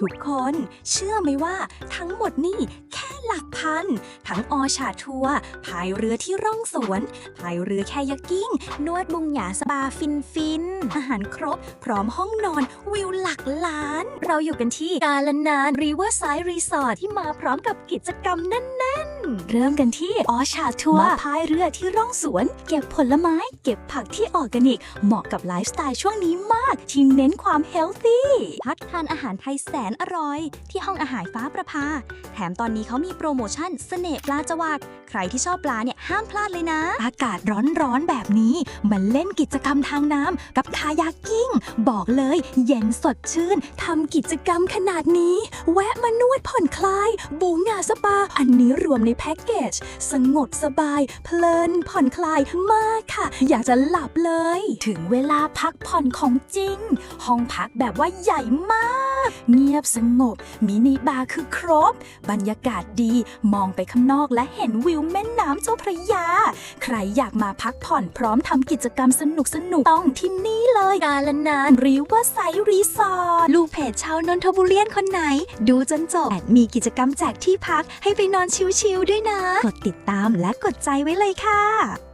ทุกคนเชื่อไหมว่าทั้งหมดนี่แค่หลักพัน ทั้งออชาทัวร์พายเรือที่ร่องสวนพายเรือแคยักกิ้ง นวดบุงหยาสปาฟินฟิน อาหารครบ พร้อมห้องนอนวิว ล้าน เราอยู่กันที่กาลนานรีเวอร์ไซด์รีสอร์ทที่มาพร้อมกับกิจกรรมแน่นๆ เริ่มกันที่ออชาทัวร์พายเรือที่ร่องสวน เก็บผลไม้ เก็บผักที่ออร์แกนิก เหมาะกับไลฟ์สไตล์ช่วงนี้มาก ที่เน้นความเฮลตี้พักทานอาหารไทยแสนอร่อย ที่ห้องอาหารฟ้าประภา แถมตอนนี้เขามีโปรโมชั่นเสน่ห์ปลาจวักใครที่ชอบปลาเนี่ยห้ามพลาดเลยนะ อากาศร้อนๆแบบนี้มาเล่นกิจกรรมทางน้ำกับคายากิ้ง บอกเลยเย็นสดชื่นทำกิจกรรมขนาดนี้ แวะมานวดผ่อนคลาย บูงาสปา อันนี้รวมในแพ็กเกจ สงบสบาย เพลินผ่อนคลายมากค่ะ อยากจะหลับเลย ถึงเวลาพักผ่อนของจริง ห้องพักแบบว่าใหญ่มาก เงียบสงบ มินิบาร์คือครบ บรรยากาศดีมองไปข้างนอกและเห็นวิวแม่น้ำเจ้าพระยา ใครอยากมาพักผ่อนพร้อมทำกิจกรรมสนุกสนุกต้องที่นี่เลยกาลนานริว่าไซรีสอร์ทลูกเพจชาวนนทบุรีคนไหน ดูจนจบแอดมีกิจกรรมแจกที่พักให้ไปนอนชิลๆด้วยนะ กดติดตามและกดใจไว้เลยค่ะ